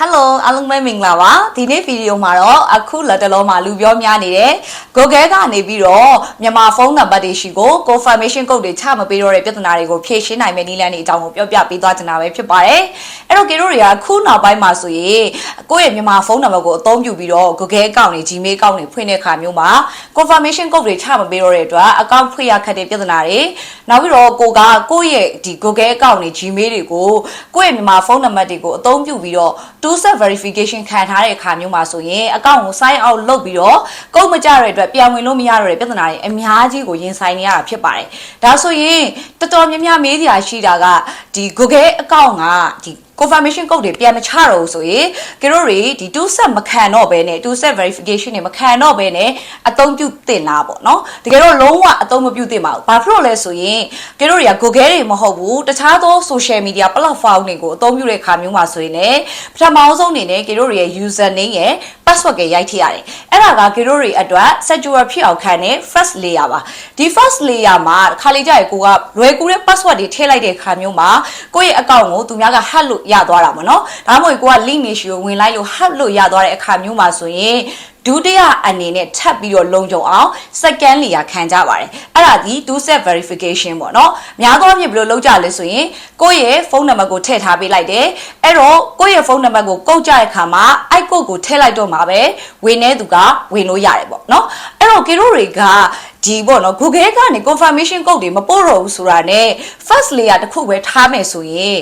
Hello အားလုံးပဲမင်္ဂလာပါဒီနေ့ဗီဒီယိုမှာတော့အခုလက်တလုံးမှာလူပြောများနေတယ် Google ကနေပြီးတော့မြန်မာဖုန်းနံပါတ်တွေရှိကို confirmation code တွေချမပေးတော့တဲ့ပြဿနာတွေကိုဖြေရှင်းနိုင်မယ့်နည်းလမ်းတွေအကြောင်းကိုပြောပြပေးသွားချင်တာပဲဖြစ်ပါတယ်အဲ့တော့ကေတို့တွေကအခုနောက်ပိုင်းမှာဆိုရင်ကိုယ့်ရဲ့မြန်မာဖုန်းနံပါတ်ကိုအသုံးပြုပြီးတော့ Google account တွေ Gmail account တွေဖွင့်တဲ့အခါမျိုးမှာ confirmation code တွေချမပေးတော့တဲ့အတွက် account ဖွင့်ရခက်တဲ့ပြဿနာတွေနောက်ပြီးတော့ကိုကကိုယ့်ရဲ့ဒီ Google account တွေ Gmail တွေကိုကိုယ့်ရဲ့မြန်မာဖုန်းနံပါတ်တွေကိုအသုံးပြုပြီးတော့ two step verification ခံထားတဲ့အခါမျိုးမှာဆိုရင်အကောင့်ကို sign out လုပ်ပြီးတော့ကုတ်မကြတဲ့အတွက်ပြန်ဝင်လို့မရတော့တဲ့ပြဿနာတွေအများကြီးကိုရင်ဆိုင်နေရတာဖြစ်ပါတယ်။ဒါဆိုရင်တော်တော်များများမေးစရာရှိတာကဒီ Google account ကဒီ confirmation code တွေပြန်မချတော့ဘူးဆိုရင်ကျတို့တွေဒီ two step မခံတော့ဘဲနဲ့ two step verification တွေမခံတော့ဘဲနဲ့အသုံးပြုတင်တာပေါ့နော်တကယ်တော့လုံးဝအသုံးမပြုတင်ပါဘူးဘာဖြစ်လို့လဲဆိုရင်ကျတို့တွေက Google တွေမဟုတ်ဘူးတခြားသော social media platform တွေကိုအသုံးပြုတဲ့အခါမျိုးမှာဆိုရင်လည်းပထမဆုံးအနေနဲ့ကျတို့တွေရဲ့ user name ရဲ့ password ကိုရိုက်ထည့်ရတယ်အဲ့ဒါကကျတို့တွေအတွက် secure ဖြစ်အောင်ခံတဲ့ first layer ပါဒီ first layer မှာခါလေးကြရကိုကလွယ်ကူတဲ့ password တွေထည့်လိုက်တဲ့အခါမျိုးမှာကိုယ့်ရဲ့ account ကိုသူများက hack လို့ရသွားတာပေါ့နော်ဒါမှမဟုတ်ကိုက link တွေရှိကိုဝင်လိုက်လို့ hack လို့ရသွားတဲ့အခါမျိုးမှာဆိုရင်ဒုတိယအနေနဲ့ထပ်ပြီးတော့လုံခြုံအောင် second layer ခံကြပါတယ်အဲ့ဒါဒီ two step verification ပေါ့နော်များသောအားဖြင့်ဘယ်လိုလုပ်ကြလဲဆိုရင်ကိုယ့်ရဲ့ဖုန်းနံပါတ်ကိုထည့်ထားပေးလိုက်တယ်အဲ့တော့ကိုယ့်ရဲ့ဖုန်းနံပါတ်ကိုကုတ်ကြတဲ့အခါမှာအဲ့ကုတ်ကိုထည့်လိုက်တော့မှာပဲဝင်နေသူကဝင်လို့ရတယ်ပေါ့နော်အဲ့တော့ကေတို့တွေက ဒီပေါ့နော် Google ကနေ confirmation code တွေမပို့တော့ဘူးဆိုတာ ਨੇ first layer တစ်ခုပဲထားမယ်ဆိုရင်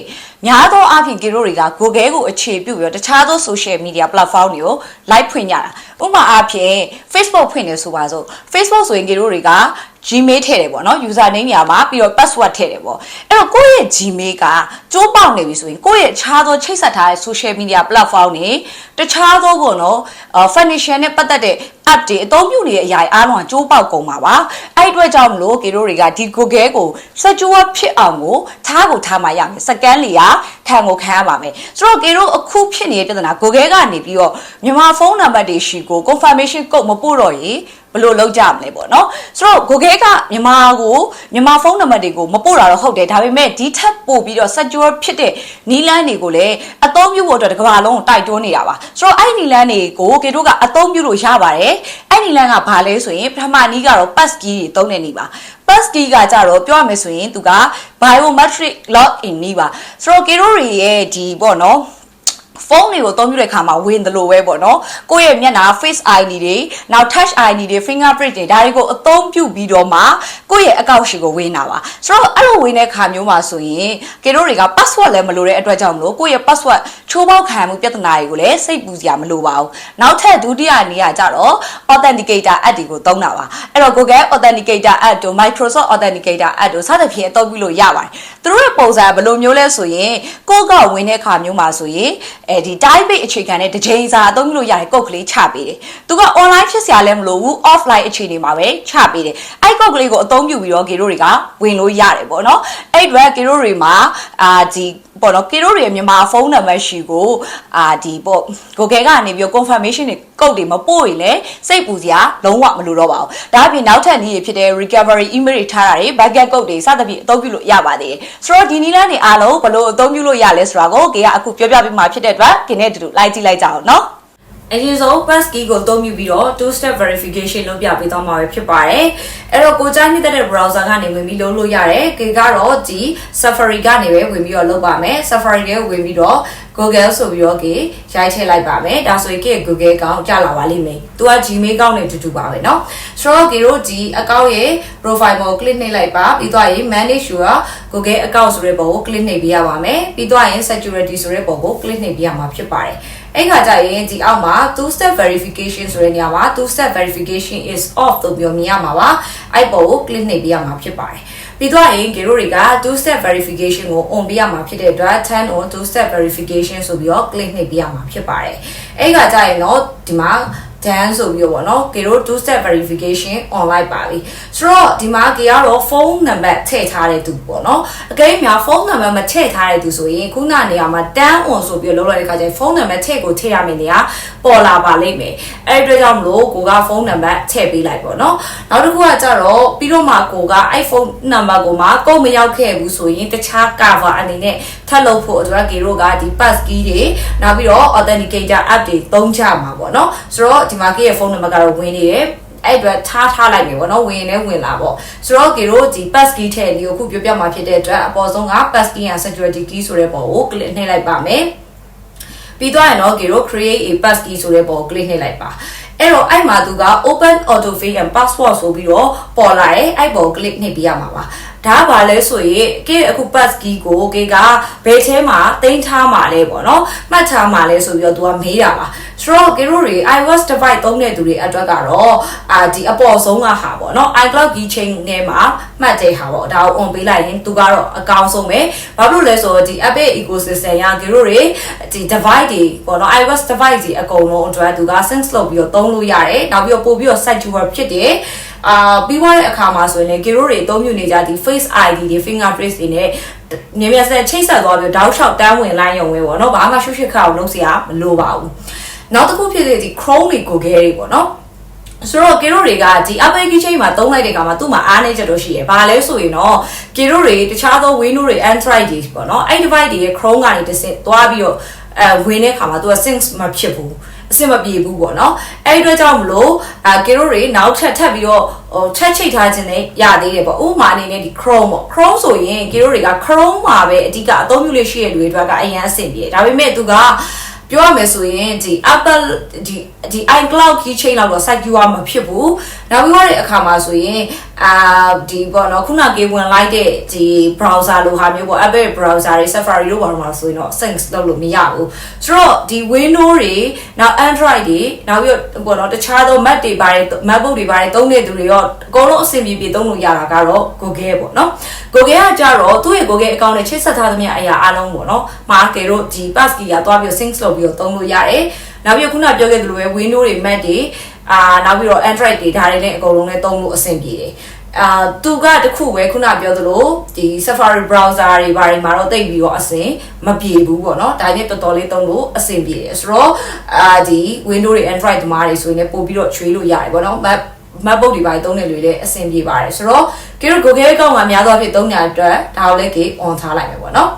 များသောအားဖြင့်ကေတို့တွေက Google ကိုအခြေပြုပြီးတော့တခြားသော social media platform တွေကို live ဖွင့်ကြတာဥပမာအားဖြင့် Facebook ဖွင့်နေဆိုပါစို့ Facebook ဆိုရင်ကေတို့တွေက Gmail ထည့်တယ်ပေါ့နော် user name ညာမှာပြီးတော့ password ထည့်တယ်ပေါ့အဲ့တော့ကိုယ့်ရဲ့ Gmail ကကျိုးပေါက်နေပြီဆိုရင်ကိုယ့်ရဲ့အခြားသောချိတ်ဆက်ထားတဲ့ social media platform တွေတခြားသောပေါ့နော် financial နဲ့ပတ်သက်တဲ့ app တွေအသုံးပြုနေတဲ့အရာတွေအားလုံးကကျိုးပေါက်ကုန်ပါပါအဲ့အတွက်ကြောင့်မလို့ကေတို့တွေကဒီ Google ကို secure ဖြစ်အောင်ကိုထားကိုထားမှရမယ် second layer ခံကိုခံရပါမယ်ဆိုတော့ကေတို့အခုဖြစ်နေတဲ့ပြဿနာ Google ကနေပြီးတော့မြန်မာဖုန်းနံပါတ်တွေရှိကို confirmation code မပို့တော့ရင် ဘယ်လိုလုပ်ကြမလဲပေါ့နော်ဆိုတော့ Google ကမြန်မာကိုမြန်မာဖုန်းနံပါတ်တွေကိုမပို့တာတော့ဟုတ်တယ်ဒါပေမဲ့ဒီထက်ပို့ပြီးတော့ secure ဖြစ်တဲ့နီးလန်းတွေကိုလည်းအသုံးပြုဖို့အတွက်တစ်ကမ္ဘာလုံးကိုတိုက်တွန်းနေတာပါဆိုတော့အဲ့နီးလန်းတွေကိုကေတို့ကအသုံးပြုလို့ရပါတယ်အဲ့နီးလန်းကဘာလဲဆိုရင်ပထမနီးကတော့ pass key တွေသုံးတဲ့နီးပါ pass key ကကြတော့ပြောရမယ်ဆိုရင်သူက biometric login နီးပါဆိုတော့ကေတို့တွေရဲ့ဒီပေါ့နော် ဖုန်းတွေကိုအသုံးပြုတဲ့အခါမှာဝင်တယ်လို့ပဲပေါ့နော်ကိုယ့်ရဲ့မျက်နှာ face ID တွေနောက် touch ID တွေ fingerprint တွေဒါတွေကိုအသုံးပြုပြီးတော့မှကိုယ့်ရဲ့အကောင့်ရှိကိုဝင်တာပါဆိုတော့အဲ့လိုဝင်တဲ့အခါမျိုးမှာဆိုရင်ကေတို့တွေက password လည်းမလိုတဲ့အတွက်ကြောင့်မလို့ကိုယ့်ရဲ့ password ချိုးပေါက်ခံမှုပြဿနာတွေကိုလည်းစိတ်ပူစရာမလိုပါဘူးနောက်ထပ်ဒုတိယနေရာကြတော့ authenticator app တွေကိုသုံးတာပါအဲ့တော့ Google authenticator app တို့ Microsoft authenticator app တို့စသဖြင့်အသုံးပြုလို့ရပါတယ် သူတို့ရဲ့ပုံစံဘယ်လိုမျိုးလဲဆိုရင်ကိုယ့်ကဝင်တဲ့အခါမျိုးမှာဆိုရင်အဲဒီ type base အခြေခံတဲ့တစ်ချိန်စာအသုံးပြုလို့ရတယ်ကုတ်ကလေးချပေးတယ်သူက online ဖြစ်စရာလည်းမလိုဘူး offline အခြေအနေမှာပဲချပေးတယ်အဲ့ကုတ်ကလေးကိုအသုံးပြုပြီးတော့ကေတို့တွေကဝင်လို့ရတယ်ပေါ့နော်အဲ့အတွက်ကေတို့တွေမှာအာဒီပေါ့နော်ကေတို့တွေမြန်မာဖုန်းနံပါတ်ရှိကိုအာဒီပေါ့ Google ကနေပြီး confirmation တွေကုတ်တွေမပို့ရင်လည်းစိတ်ပူစရာလုံးဝမလိုတော့ပါဘူးဒါအပြင်နောက်ထပ်နည်းတွေဖြစ်တဲ့ recovery email တွေထားတာတွေ backup ကုတ်တွေစသဖြင့်အသုံးပြုလို့ရပါသေးတယ်ဆိုတော့ဒီနည်းလမ်းတွေအားလုံးဘယ်လိုအသုံးပြုလို့ရလဲဆိုတာကိုကေကအခုပြောပြပေးမှာဖြစ်တဲ့အတွက်กินတဲ့တူတူလိုက်ကြည့်လိုက်ကြအောင်နော်အရင်ဆုံး pass key ကိုအသုံးပြုပြီးတော့ two step verification လုပ်ပြပေးသွားမှာပဲဖြစ်ပါတယ်အဲ့တော့ကိုကြားနေတဲ့ browser ကနေဝင်ပြီးလုပ်လို့ရတယ်ကေကတော့ဒီ Safari ကနေပဲဝင်ပြီးတော့လုပ်ပါမယ် Safari ကိုဝင်ပြီးတော့ Google ဆိုပြီးတော့ကေရိုက်ထည့်လိုက်ပါမယ်ဒါဆိုရင်ကေ Google အကောင့်ကြာလာပါလိမ့်မယ်သူက Gmail အကောင့်နဲ့တူတူပါပဲเนาะဆိုတော့ကေတို့ဒီအကောင့်ရဲ့ profile ပေါ် click နှိပ်လိုက်ပါပြီးတော့ရင် manage your Google account ဆိုတဲ့ပုံကို click နှိပ်ပေးရပါမယ်ပြီးတော့ရင် security ဆိုတဲ့ပုံကို click နှိပ်ပေးရမှာဖြစ်ပါတယ်အဲ့ခါကျရင်ဒီအောက်မှာ two step verification ဆိုတဲ့နေရာမှာ two step verification is off လို့ပြောမြင်ရမှာပါအဲ့ပုံကို click နှိပ်ပေးရမှာဖြစ်ပါတယ် ပြီးတော့ရင်ဂေရိုတွေက two step verification ကို on ပေးရမှာဖြစ်တဲ့အတွက် turn on two step verification ဆိုပြီးတော့ click နှိပ်ပေးရမှာဖြစ်ပါတယ်အဲ့ခါကျရင်တော့ဒီမှာ done ဆိုပြီးတော့ဗောနော်ကေတို့ two step verification online ပါပြီဆိုတော့ဒီမှာကေကတော့ဖုန်းနံပါတ်ထည့်ထားတဲ့သူပေါ့နော်အကယ်၍များဖုန်းနံပါတ်မထည့်ထားတဲ့သူဆိုရင်ခုနနေရာမှာ done on ဆိုပြီးတော့လောက်လိုက်တဲ့ခါကျရင်ဖုန်းနံပါတ်ထည့်ကိုထည့်ရမယ့်နေရာပေါ်လာပါလိမ့်မယ်အဲ့ဒီအတွက်ကြောင့်မလို့ကိုကဖုန်းနံပါတ်ထည့်ပေးလိုက်ပေါ့နော်နောက်တစ်ခုကကြတော့ပြီးတော့မှကိုက iPhone နံပါတ်ကိုမှကုတ်မရောက်ခဲ့ဘူးဆိုရင်တခြား cover အနေနဲ့ထပ်လုပ်ဖို့အတွက်ကေတို့ကဒီ pass key တွေနောက်ပြီးတော့ authenticator app တွေသုံးကြမှာပေါ့နော်ဆိုတော့ဒီမှာကေရဲ့ဖုန်းနံပါတ်ကတော့ဝင်နေတယ်အဲ့အတွက်ထားထားလိုက်မယ်ပေါ့နော်ဝင်နေဝင်လာပေါ့ဆိုတော့ကေတို့ဒီ pass key ထည့်ဒီကိုခုပြောပြမှာဖြစ်တဲ့အတွက်အပေါ်ဆုံးက pass key and security key ဆိုတဲ့ပုံကို click နှိပ်လိုက်ပါမယ်ပြီးတော့ရင်တော့ကေတို့ create a pass key ဆိုတဲ့ပုံကို click နှိပ်လိုက်ပါအဲ့တော့အဲ့မှာသူက open autofill and password ဆိုပြီးတော့ပေါ်လာတယ်အဲ့ပုံ click နှိပ်ပြရမှာပါ ဒါကဘာလဲဆိုရင်ကေအခု pass key ကိုကေကဘယ်ထဲမှာတင်ထားမှာလဲပေါ့နော်မှတ်ထားမှာလဲဆိုပြီးတော့သူကမေးတာပါဆိုတော့ကေတို့တွေ iOS device သုံးတဲ့သူတွေအတွက်ကတော့အာဒီအပေါ်ဆုံးကဟာပေါ့နော် iCloud keychain ထဲမှာမှတ်တဲ့ဟာပေါ့ဒါကို on ပေးလိုက်ရင်သူကတော့အကောင်းဆုံးပဲဘာလို့လဲဆိုတော့ဒီ Apple ecosystem ရကေတို့တွေဒီ device တွေပေါ့နော် iOS device တွေအကုန်လုံးအတွက်သူက sync လုပ်ပြီးတော့သုံးလို့ရတယ်နောက်ပြီးတော့ပို့ပြီးတော့ site tour ဖြစ်တယ် အာပြီးသွားတဲ့အခါမှာဆိုရင်လည်းကေရိုတွေအသုံးပြုနေကြဒီ face ID တွေ fingerprint တွေနဲ့မြင်မြင်ဆက်ချိတ်ဆက်သွားပြီးတောက်လျှောက်တန်းဝင်လိုက်ရုံပဲပေါ့နော်ဘာမှရှုပ်ရှုပ်ခါအောင်လုပ်စရာမလိုပါဘူးနောက်တစ်ခုဖြစ်တဲ့ဒီ Chrome တွေ Google တွေပေါ့နော်ဆိုတော့ကေရိုတွေကဒီ Apple Keychain မှာသုံးလိုက်တဲ့အခါမှာသူ့မှာအားနည်းချက်တော့ရှိရယ်။ဘာလဲဆိုရင်တော့ကေရိုတွေတခြားသော Windows တွေ Android တွေပေါ့နော်။အဲ့ device တွေရဲ့ Chrome ကနေတစ်ဆင့်သွားပြီးတော့အဲဝင်တဲ့အခါမှာသူက sync မဖြစ်ဘူး။ အဆင်မပြေဘူးပေါ့နော်အဲ့ဒီအတွက်ကြောင့်မလို့အာကေရိုတွေနောက်ထပ်ထပ်ပြီးတော့ဟိုချက်ချိတ်ထားခြင်းနဲ့ရသေးတယ်ပေါ့ဥပမာအနေနဲ့ဒီ Chrome ပေါ့ Chrome ဆိုရင်ကေရိုတွေက Chrome မှာပဲအဓိကအသုံးပြုလို့ရှိရတဲ့လူတွေအတွက်ကအရင်အဆင်ပြေဒါပေမဲ့သူကပြောရမယ်ဆိုရင်ဒီ Apple ဒီဒီ iCloud keychain လောက်တော့ secure မဖြစ်ဘူးနောက်ပြီးတော့တဲ့အခါမှာဆိုရင်အာဒီပေါ့နော်ခုနကေဝင်လိုက်တဲ့ဒီ browser လိုဟာမျိုးပေါ့ Apple browser တွေ Safari တို့ဘာလို့မှာဆိုရင်တော့ sync လုပ်လို့မရဘူးဆိုတော့ဒီ Windows တွေနောက် Android တွေနောက်ပြီးတော့ပေါ့နော်တခြားသော Mac တွေပါတယ် MacBook တွေပါတယ်သုံးတဲ့သူတွေရောအကုန်လုံးအဆင်ပြေပြေသုံးလို့ရတာကတော့ Google ပေါ့နော် Google ကကြတော့သူ့ရဲ့ Google account နဲ့ချိတ်ဆက်ထားသမျှအရာအလုံးပေါ့နော်မှာကေတို့ဒီ pass key ကသွားပြီး sync လုပ်ပြီးတော့သုံးလို့ရတယ်နောက်ပြီးခုနပြောခဲ့သလိုပဲ Windows တွေ Mac တွေ အာနောက်ပြီးတော့ Android တွေဒါတွေလည်းအကုန်လုံးလည်းသုံးလို့အဆင်ပြေတယ်အာသူကတခုပဲခုနပြောသလိုဒီ Safari browser တွေဘာတွေမှာတော့တိတ်ပြီးတော့အဆင်မပြေဘူးပေါ့နော်ဒါနဲ့တော်တော်လေးသုံးလို့အဆင်ပြေတယ်ဆိုတော့အာဒီ Windows တွေ Android တမားတွေဆိုရင်လည်းပို့ပြီးတော့ချွေးလို့ရတယ်ပေါ့နော် Mac MacBook တွေပါသုံးတဲ့လူတွေလည်းအဆင်ပြေပါတယ်ဆိုတော့ကေတို့ Google account မှာများသောအားဖြင့်သုံးတဲ့အတွက်ဒါကိုလည်းကေ on ထားလိုက်မယ်ပေါ့နော်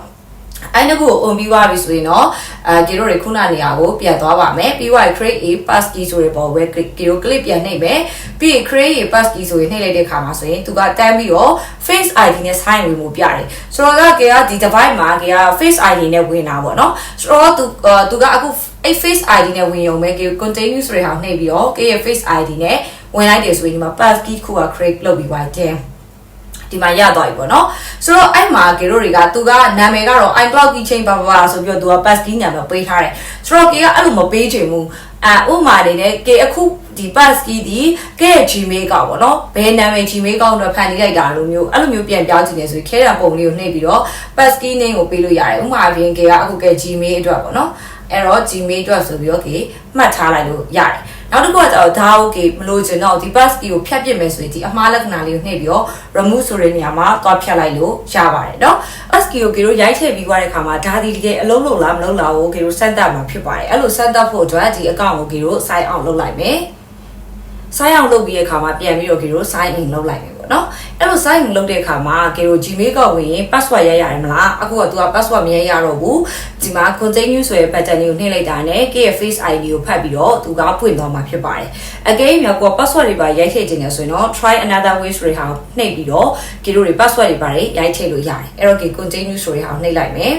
အဲ့ဒီကို on ပြီးသွားပြီဆိုရင်တော့အဲကေတို့တွေခုနနေရာကိုပြန်သွားပါမယ်ပြီးသွား create a pass key ဆိုတဲ့ပေါ်ပဲကေတို့ click ပြန်နှိပ်မယ်ပြီးရင် create a pass key ဆိုရင်နှိပ်လိုက်တဲ့ခါမှာဆိုရင်သူကတန်းပြီးတော့ face ID နဲ့ sign ဝင်မှုပြတယ်ဆိုတော့ကကေကဒီ device မှာကေက face ID နဲ့ဝင်တာပေါ့နော်ဆိုတော့သူသူကအခုအဲ့ face ID နဲ့ဝင်ရုံပဲကေ continue ဆိုတဲ့ဟာနှိပ်ပြီးတော့ကေရဲ့ face ID နဲ့ဝင်လိုက်တယ်ဆိုရင်ဒီမှာ pass key ခုက create လုပ်ပြီးသွားတယ် ဒီမှာရသွားပြီပေါ့နော်ဆိုတော့အဲ့မှာကေတို့တွေကသူကနာမည်ကတော့ iCloud keychain ပါပါဆိုပြီးတော့သူက pass key နာမည်ပေးထားတယ်ဆိုတော့ကေကအဲ့လိုမပေးချင်ဘူးအဲဥမာနေနဲ့ကေအခုဒီ pass key ဒီကေရဲ့ Gmail ကပေါ့နော်ဘယ်နာမည် Gmail ကောင်းတော့ဖန်တီးလိုက်တာလိုမျိုးအဲ့လိုမျိုးပြန်ပြောင်းချင်တယ်ဆိုရင်ခဲတာပုံလေးကိုနှိပ်ပြီးတော့ pass key name ကိုပေးလို့ရတယ်ဥမာပြင်ကေကအခုကေ Gmail အတွက်ပေါ့နော်အဲ့တော့ Gmail အတွက်ဆိုပြီးတော့ကေမှတ်ထားလိုက်လို့ရတယ် နောက်တစ်ခုကကျတော့ဒါ okay မလို့ချင်တော့ဒီ pass key ကိုဖြတ်ပစ်မယ်ဆိုရင်ဒီအမှားလက္ခဏာလေးကိုနှိပ်ပြီးတော့ remove ဆိုတဲ့နေရာမှာသွားဖြတ်လိုက်လို့ရပါတယ်เนาะ pass key ကိုကေတို့ရိုက်ထည့်ပြီးသွားတဲ့အခါမှာဒါဒီတကယ်အလုံးလုံးလားမလုံးလားကိုကေတို့စမ်းသပ်မှာဖြစ်ပါတယ်အဲ့လိုစမ်းသပ်ဖို့အတွက်ဒီ account ကိုကေတို့ sign out လုပ်လိုက်မယ် sign out လုပ်ပြီးတဲ့အခါမှာပြန်ပြီးတော့ကေတို့ sign in လုပ်လိုက်မယ် ပေါ့နော်အဲ့လို sign in လုပ်တဲ့အခါမှာကေတို့ Gmail ကဝင်ရင် password ရရတယ်မလားအခုက तू က password မရရတော့ဘူးဒီမှာ continue ဆိုတဲ့ pattern လေးကိုနှိပ်လိုက်တာနဲ့ကေရဲ့ face ID ကိုဖတ်ပြီးတော့ तू ကပွင့်သွားမှာဖြစ်ပါတယ် again မြောက်က password တွေပါရိုက်ထည့်ခြင်းလဲဆိုရင်တော့ try another way ဆိုတဲ့ဟာကိုနှိပ်ပြီးတော့ကေတို့တွေ password တွေပါရိုက်ထည့်လို့ရတယ်အဲ့တော့ကေ continue ဆိုတဲ့ဟာကိုနှိပ်လိုက်မယ်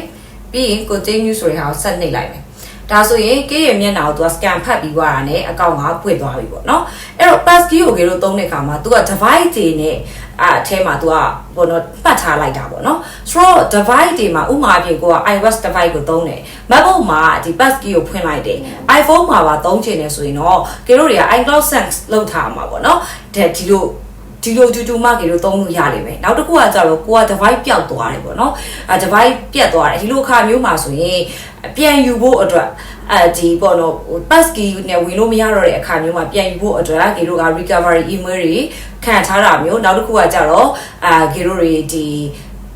ပြီးရင် continue ဆိုတဲ့ဟာကိုဆက်နှိပ်လိုက်မယ် ဒါဆိုရင်ကေးရဲ့မျက်နှာကိုသူက scan ဖတ်ပြီးသွားတာနဲ့အကောင့်ကပွင့်သွားပြီပေါ့နော်အဲ့တော့ pass key ကိုကေလို့သုံးတဲ့အခါမှာသူက device တွေနဲ့အဲအထဲမှာသူကဘောနော်ပတ်ထားလိုက်တာပေါ့နော်ဆိုတော့ device တွေမှာဥမာအပြင်ကိုက iOS device ကိုသုံးတယ် MacBook မှာဒီ pass key ကိုဖွင့်လိုက်တယ် iPhone မှာပါသုံးချင်တယ်ဆိုရင်တော့ကေတို့တွေက iCloud sync လုပ်ထားမှာပေါ့နော်တဲ့ဒီလို ဒီလိုတူတူမကေလို့သုံးလို့ရလိမ့်မယ်နောက်တစ်ခုကကြတော့ကိုက device ပျောက်သွားတယ်ပေါ့နော်အဲ device ပြတ်သွားတယ်ဒီလိုအခါမျိုးမှာဆိုရင်ပြန်ယူဖို့အတွက်အဲဒီပေါ့နော် pass key နဲ့ဝင်လို့မရတော့တဲ့အခါမျိုးမှာပြန်ယူဖို့အတွက်ကေတို့က recovery email တွေခံထားတာမျိုးနောက်တစ်ခုကကြတော့အာကေတို့တွေဒီ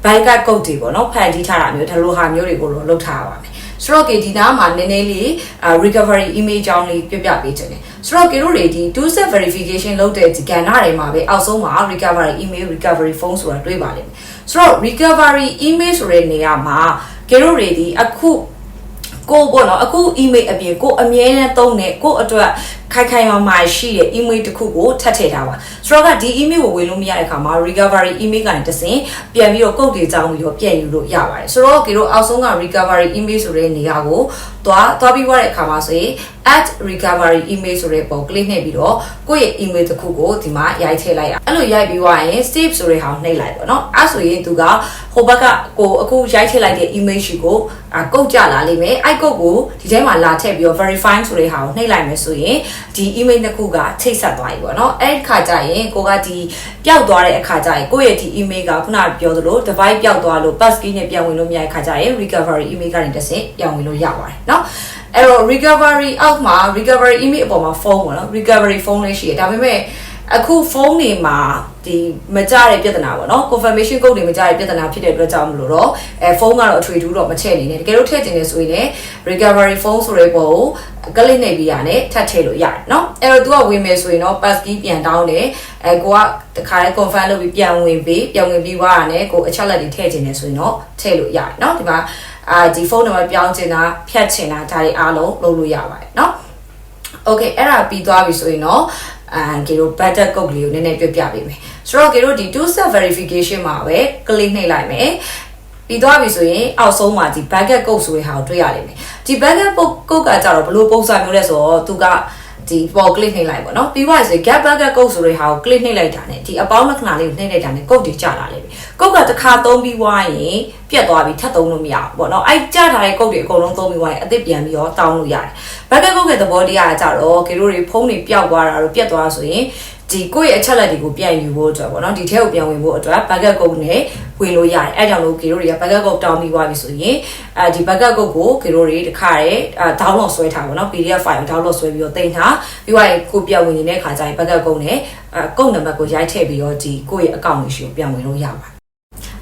bike code တွေပေါ့နော်ဖန်တီးထားတာမျိုးဒါလိုဟာမျိုးတွေကိုတော့လုပ်ထားပါမယ် ဆိုတော့ကေဒီနားမှာနည်းနည်းလေး recovery email ကြောင်းလေးပြပြပေးချင်တယ်ဆိုတော့ကေတို့တွေဒီ two step verification လုပ်တဲ့ဒီကဏ္ဍတွေမှာပဲအောက်ဆုံးမှာ recovery email recovery phone ဆိုတာတွေ့ပါလိမ့်မယ်ဆိုတော့ recovery email ဆိုတဲ့နေရာမှာကတို့တွေဒီအခုကိုပေါ့နော်အခု email အပြင်ကိုအမြဲတမ်းသုံးတဲ့ကိုအတွက် ခိုင်ခိုင်မာမာရှိတဲ့ email တစ်ခုကိုထပ်ထည့်ထားပါဆိုတော့ကဒီ email ကိုဝင်လို့မရတဲ့အခါမှာ recovery email ကနေတဆင်ပြန်ပြီးတော့ကုတ်တွေကြောင်းပြီးတော့ပြန်ယူလို့ရပါတယ်ဆိုတော့ကေတို့အောက်ဆုံးက recovery email ဆိုတဲ့နေရာကိုသွားသွားပြီးွားတဲ့အခါမှာဆိုရင် @recovery email ဆိုတဲ့ပုံ click နှိပ်ပြီးတော့ကိုယ့်ရဲ့ email တစ်ခုကိုဒီမှာရိုက်ထည့်လိုက်ရအဲ့လိုရိုက်ပြီးွားရင် save ဆိုတဲ့ဟာကိုနှိပ်လိုက်ပေါ့နော်အဲ့ဆိုရင်သူကဟိုဘက်ကကိုအခုရိုက်ထည့်လိုက်တဲ့ email ရှိကိုအကုတ်ကြလာလိမ့်မယ်အဲ့ကုတ်ကိုဒီထဲမှာလာထည့်ပြီးတော့ verify ဆိုတဲ့ဟာကိုနှိပ်လိုက်မယ်ဆိုရင်ဒီ email တစ်ခုကချိတ်ဆက်သွားပြီပေါ့နော်အဲ့ခါကျရင်ကိုကဒီပျောက်သွားတဲ့အခါကျရင်ကိုရဲ့ဒီ email ကခုနပြောသလို device ပျောက်သွားလို့ passkey နဲ့ပြန်ဝင်လို့မရတဲ့ခါကျရင် recovery email ကနေတစ်ဆင့်ပြန်ဝင်လို့ရပါတယ်နော်အဲ့တော့ recovery အောက်မှာ recovery email အပေါ်မှာ phone ပေါ့နော် recovery phone လေးရှိတယ်ဒါပေမဲ့အခု phone တွေမှာ ဒီမကြတဲ့ပြဿနာပေါ့နော် confirmation code တွေမကြတဲ့ပြဿနာဖြစ်တဲ့အတွက်ကြောင့်မလို့တော့အဲဖုန်းကတော့အထွေထူးတော့မချဲ့နေနဲ့တကယ်လို့ထည့်ခြင်းနေဆိုရင် recovery phone ဆိုတဲ့ပုံကို click နေပြီးရတယ်ထပ်ထည့်လို့ရတယ်နော်အဲ့တော့ तू ကဝင်မယ်ဆိုရင်တော့ pass key ပြန်တောင်းတယ်အဲကိုကတခါလဲ confirm လုပ်ပြီးပြန်ဝင်ပြီးပြန်ဝင်ပြီးွားရတယ်ကိုအချက်လက်တွေထည့်ခြင်းနေဆိုရင်တော့ထည့်လို့ရတယ်နော်ဒီမှာအာဒီဖုန်းနံပါတ်ပြောင်းခြင်းတာဖြတ်ခြင်းတာဒါတွေအားလုံးလုပ်လို့ရပါတယ်နော် okay အဲ့ဒါပြီးသွားပြီဆိုရင်တော့အာကေတို့ butter coke လေးကိုနည်းနည်းပြပြပေးမယ် ဆိုတော့ကေတို့ဒီ two step verification မှာပဲ click နှိပ်လိုက်မယ်ပြီးသွားပြီဆိုရင်အောက်ဆုံးမှာဒီ budget code ဆိုတဲ့ဟာကိုတွေ့ရလိမ့်မယ်ဒီ budget code ကကြတော့ဘယ်လိုပုံစံမျိုးလဲဆိုတော့သူကဒီပေါ် click နှိပ်လိုက်ပေါ့နော်ပြီးသွားပြီဆိုရင် get budget code ဆိုတဲ့ဟာကို click နှိပ်လိုက်တာ ਨੇ ဒီအပေါင်းလက္ခဏာလေးကိုနှိပ်လိုက်တာ ਨੇ code တွေကျလာလိမ့်မယ် code ကတစ်ခါသုံးပြီးွားရင်ပြတ်သွားပြီထပ်သုံးလို့မရဘူးပေါ့နော်အဲ့ကျထားတဲ့ code တွေအကုန်လုံးသုံးပြီးွားရင်အသစ်ပြန်ပြီးတော့တောင်းလို့ရတယ် backup code ရဲ့သဘောတရားကကြတော့ကေတို့တွေဖုန်းတွေပျောက်သွားတာတို့ပြတ်သွားဆိုရင် ဒီကိုယ့်ရဲ့အချက်လက်တွေကိုပြန်ယူဖို့အတွက်ပေါ့နော်ဒီထဲကိုပြန်ဝင်ဖို့အတွက် backup code နဲ့ဝင်လို့ရတယ်အဲကြောင့်လို့ကေတို့တွေက backup code တောင်းပြီးသွားပြီဆိုရင်အဲဒီ backup code ကိုကေတို့တွေတခါတည်းအဲ download ဆွဲထားပါတော့ PDF file ကို download ဆွဲပြီးတော့တင်ထားပြီးသွားရင်ကိုပြန်ဝင်နေတဲ့အခါကျရင် backup code နဲ့အဲ code number ကိုရိုက်ထည့်ပြီးတော့ဒီကိုယ့်ရဲ့ account တွေရှိကိုပြန်ဝင်လို့ရပါတယ်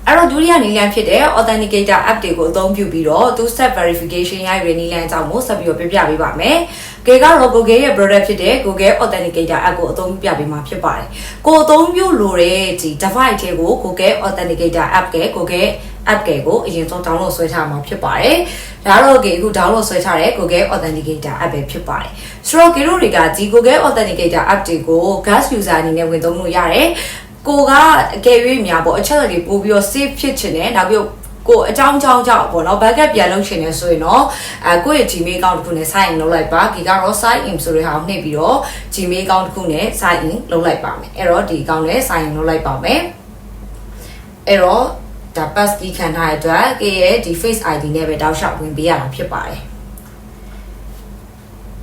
အဲ့တော့ဒုတိယနည်းလမ်းဖြစ်တဲ့ authenticator app တွေကိုအသုံးပြုပြီးတော့သူ step verification ရရနည်းလမ်းအကြောင်းကိုဆက်ပြီးတော့ပြပြပေးပါမယ်။ Google ကတော့ Google ရဲ့ product ဖြစ်တဲ့ Google Authenticator app ကိုအသုံးပြုပြပေးမှာဖြစ်ပါတယ်။ကိုအသုံးပြုလို့တဲ့ဒီ device တွေကို Google Authenticator app က Google app ကကိုအရင်ဆုံး download ဆွဲထားမှာဖြစ်ပါတယ်။ဒါတော့ကေအခု download ဆွဲထားတဲ့ Google Authenticator app ပဲဖြစ်ပါတယ်။ဆိုတော့ကေတို့တွေကဒီ Google Authenticator app တွေကို gas user အနေနဲ့ဝင်သုံးလို့ရတယ်။ ကိုကအကယ်၍များပေါ့အချက်အလက်တွေပို့ပြီးတော့ save ဖြစ်ချင်တယ်နောက်ပြီးကိုအကြောင်းကြောင်းကြောင့်ပေါ့နော် backup ပြန်လုပ်ချင်တယ်ဆိုရင်တော့အဲကိုယ့်ရဲ့ Gmail account တစ်ခုနဲ့ sign in လုပ်လိုက်ပါဒီကတော့ sign in ဆိုတဲ့ဟာကိုနှိပ်ပြီးတော့ Gmail account တစ်ခုနဲ့ sign in လုပ်လိုက်ပါမယ်အဲ့တော့ဒီ account နဲ့ sign in လုပ်လိုက်ပါမယ်အဲ့တော့ဒါ pass key ခံထားတဲ့အတွက်ကိုရဲ့ဒီ face ID နဲ့ပဲတောက်လျှောက်ဝင်ပေးရတာဖြစ်ပါတယ်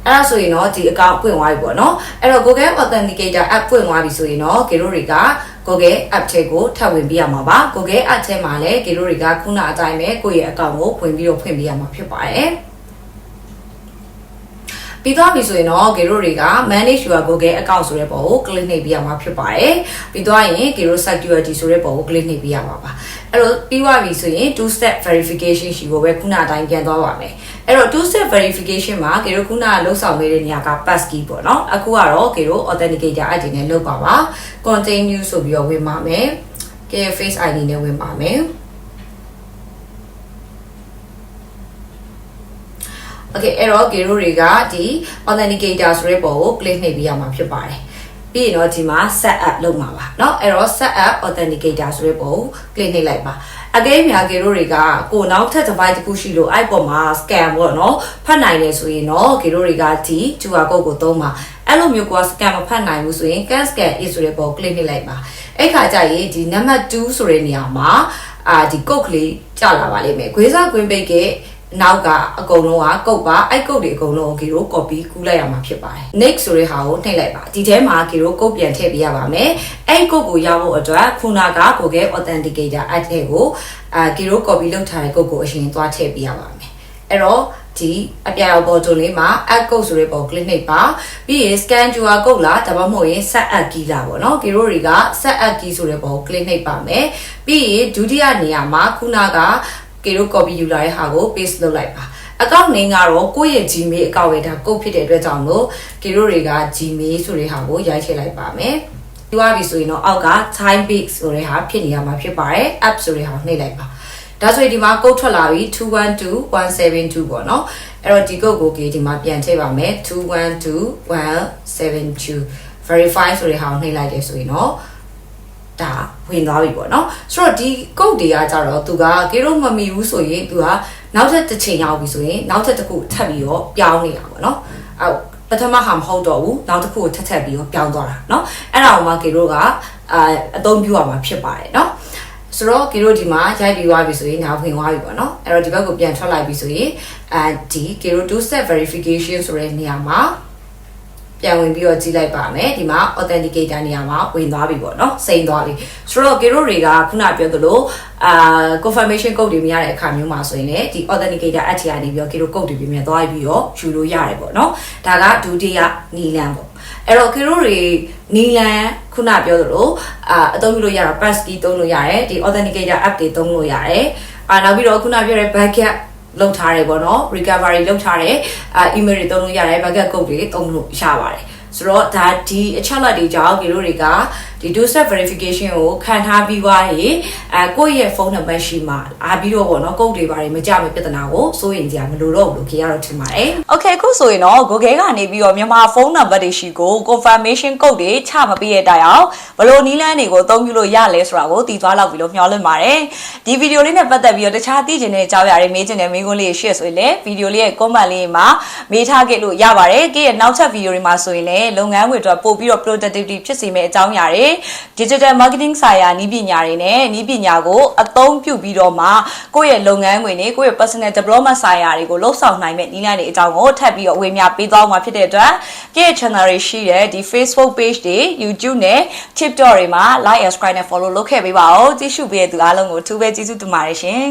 အဲ့ဒါဆိုရင်တော့ဒီ account ဖွင့်သွားပြီပေါ့နော်အဲ့တော့ Google Authenticator app ဖွင့်သွားပြီဆိုရင်တော့ကေတို့တွေက Google app ထဲကိုထပ်ဝင်ပြရမှာပါ Google app ထဲမှာလည်းကေတို့တွေကခုနအတိုင်းပဲကိုယ့်ရဲ့ account ကိုဝင်ပြီးတော့ဖွင့်ပြရမှာဖြစ်ပါတယ်ပြီးသွားပြီဆိုရင်တော့ဂေရိုတွေက manage your google account ဆိုတဲ့ပုံကို click နှိပ်ပြရမှာဖြစ်ပါတယ်ပြီးသွားရင်ဂေရို security ဆိုတဲ့ပုံကို click နှိပ်ပြရမှာပါအဲ့တော့ပြီးသွားပြီဆိုရင် two step verification ရှိဖို့ပဲခုနအတိုင်းပြန်သွားပါမယ် အဲ့တော့ two step verification မှာဂေရိုခုနကလှုပ်ဆောင်နေတဲ့နေရာက pass key ပေါ့နော်အခုကတော့ဂေရို authenticator ID နဲ့လုပ်ပါပါ continue ဆိုပြီးတော့ဝင်ပါမယ်ကဲ face ID နဲ့ဝင်ပါမယ် Okay အဲ့တော့ Gero တွေကဒီ authenticator ဆိုတဲ့ပုံကို click နှိပ်ပြီးရမှာဖြစ်ပါတယ်ပြီးရင်တော့ဒီမှာ set up လုပ်မှာပါเนาะအဲ့တော့ set up authenticator ဆိုတဲ့ပုံကို click နှိပ်လိုက်ပါ အကဲမြာကေတို့တွေကကိုနောက်ထပ်တစ်ပိုင်းတစ်ခုရှိလို့အဲ့ပေါ်မှာ scam ပေါ့နော်ဖတ်နိုင်တယ်ဆိုရင်တော့ကေတို့တွေကဒီ QR code ကိုသုံးပါအဲ့လိုမျိုးက scam မဖတ်နိုင်ဘူးဆိုရင် can scan is ဆိုတဲ့ပေါ် click နှိပ်လိုက်ပါအဲ့ခါကျရင်ဒီ number 2ဆိုတဲ့နေရာမှာအာဒီ code ကလေးကျလာပါလိမ့်မယ်ခွေးစားခွင်းပိတ်က နောက်ကအကုန်လုံးကကုတ်ပါအဲ့ကုတ်တွေအကုန်လုံးကိုဂီရို copy ကူးလိုက်ရမှာဖြစ်ပါတယ် next ဆိုတဲ့ဟာကိုနှိပ်လိုက်ပါဒီထဲမှာဂီရိုကုတ်ပြန်ထည့်ပေးရပါမယ်အဲ့ကုတ်ကိုရဖို့အတွက်ခုနက Google Authenticator app ထဲကိုအာဂီရို copy လုပ်ထားတဲ့ကုတ်ကိုအရင်သွားထည့်ပေးရပါမယ်အဲ့တော့ဒီအပြာရောပေါ်တုံးလေးမှာ add code ဆိုတဲ့ပုံ click နှိပ်ပါပြီးရင် scan QR code လားဒါမှမဟုတ်ရင် set add key လားပေါ့နော်ဂီရိုတွေက set add key ဆိုတဲ့ပုံ click နှိပ်ပါမယ်ပြီးရင်ဒုတိယနေရာမှာခုနက ကေတို့ copy ယူလာတဲ့ဟာကို paste လုပ်လိုက်ပါအကောင့်နင်းကတော့ကိုယ့်ရဲ့ Gmail အကောင့်ပဲဒါကုတ်ဖြစ်တဲ့အတွက်ကြောင့်လို့ကေတို့တွေက Gmail ဆိုတဲ့ဟာကိုရိုက်ထည့်လိုက်ပါမယ်ပြီးသွားပြီဆိုရင်တော့အောက်က time base ဆိုတဲ့ဟာဖြစ်နေရမှာဖြစ်ပါတယ် app ဆိုတဲ့ဟာနှိပ်လိုက်ပါဒါဆိုရင်ဒီမှာကုတ်ထွက်လာပြီ212172ပေါ့နော်အဲ့တော့ဒီကုတ်ကိုကေဒီမှာပြန်ထည့်ပါမယ်212172 verify ဆိုတဲ့ဟာကိုနှိပ်လိုက်တယ်ဆိုရင်တော့ ဒါဝင်သွားပြီပေါ့နော်ဆိုတော့ဒီကုတ်တွေကကြတော့သူကကေတော့မမီဘူးဆိုရင်သူကနောက်ထပ်တစ်ချိန်ရောက်ပြီဆိုရင်နောက်ထပ်တစ်ခုထပ်ပြီးတော့ပြောင်းနေတာပေါ့နော်အဲ့ပထမဟာမဟုတ်တော့ဘူးနောက်တစ်ခုကိုထပ်ထပ်ပြီးတော့ပြောင်းသွားတာเนาะအဲ့ဒါကိုမှကေတို့ကအာအသုံးပြုရမှာဖြစ်ပါတယ်เนาะဆိုတော့ကေတို့ဒီမှာရိုက်ပြီးသွားပြီဆိုရင်နောက်ဝင်သွားပြီပေါ့เนาะအဲ့တော့ဒီဘက်ကိုပြန်ထွက်လိုက်ပြီဆိုရင်အဲဒီကေတို့ two step verification ဆိုတဲ့နေရာမှာ ပြန်ဝင်ပြီးတော့ကြီးလိုက်ပါမယ်ဒီမှာ authenticator နေရာမှာဝင်သွားပြီပေါ့နော်စိမ့်သွားပြီဆိုတော့ကေရိုတွေကခုနပြောသလိုအာ confirmation code တွေမရတဲ့အခါမျိုးမှာဆိုရင်လည်းဒီ authenticator app ထဲကနေပြီးတော့ကေရို code တွေပြင်ပြသွားပြီးတော့ယူလို့ရတယ်ပေါ့နော်ဒါကဒုတိယနီလန်ပေါ့အဲ့တော့ Kiro တွေနီလန်ခုနပြောသလိုအာအသုံးပြုလို့ရတာ pass key သုံးလို့ရတယ်ဒီ authenticator app တွေသုံးလို့ရတယ်အာနောက်ပြီးတော့ခုနပြောတဲ့ backup လောက်ထားတယ်ပေါ့နော် recovery လောက်ထားတယ်အာ email တွေသုံးလို့ရတယ် backup code တွေသုံးလို့ရပါတယ်ဆိုတော့ဒါဒီအချက်လက်တွေကြောင့်ဒီလိုတွေကဒီ two step verification ကိုခံထားပြီးွားရင်အဲကိုယ့်ရဲ့ဖုန်းနံပါတ်ရှိမှအားပြီးတော့ပေါ့နော်ကုတ်တွေပါတယ်မကြမဲ့ပြဿနာကိုစိုးရင်ကြမလို့တော့ဘူးလို့ခေရတော့ထင်ပါတယ် Okay အခုဆိုရင်တော့ Google ကနေပြီးတော့မြန်မာဖုန်းနံပါတ်တွေရှိကို confirmation code တွေချမပေးရတဲ့တိုင်အောင်ဘယ်လိုနည်းလမ်းတွေကိုအသုံးပြုလို့ရလဲဆိုတာကိုတည်သွားလောက်ပြီးလို့မျှော်လင့်ပါတယ်ဒီဗီဒီယိုလေးနဲ့ပတ်သက်ပြီးတော့တခြားသိချင်တဲ့အကြောင်းအရာတွေမေးချင်တဲ့မေးခွန်းလေးတွေ share ဆိုရင်လည်းဗီဒီယိုလေးရဲ့ comment လေးမှာမေးထားခဲ့လို့ရပါတယ်။ကိရဲ့နောက်ထပ်ဗီဒီယိုတွေမှာဆိုရင်လည်းလုပ်ငန်းတွေအတွက်ပို့ပြီးတော့ productivity ဖြစ်စေမယ့်အကြောင်းအရာတွေ digital marketing ဆိုင်ရာနည်းပညာတွေနဲ့နည်းပညာကိုအသုံးပြုပြီးတော့မှကိုယ့်ရဲ့လုပ်ငန်းခွင်တွေကိုယ့်ရဲ့ personal development ဆိုင်ရာတွေကိုလှုပ်ဆောင်နိုင်မယ့်နည်းလမ်းတွေအကြောင်းကိုထပ်ပြီးတော့ဝေမျှပေးသွားမှာဖြစ်တဲ့အတွက်ကိရဲ့ channel တွေရှိတဲ့ဒီ Facebook page တွေ YouTube နဲ့ TikTok တွေမှာ like and subscribe နဲ့ follow လုပ်ခဲ့ပေးပါဦးကြည့်ရှုပေးတဲ့သူအားလုံးကိုအထူးပဲကျေးဇူးတင်ပါတယ်ရှင်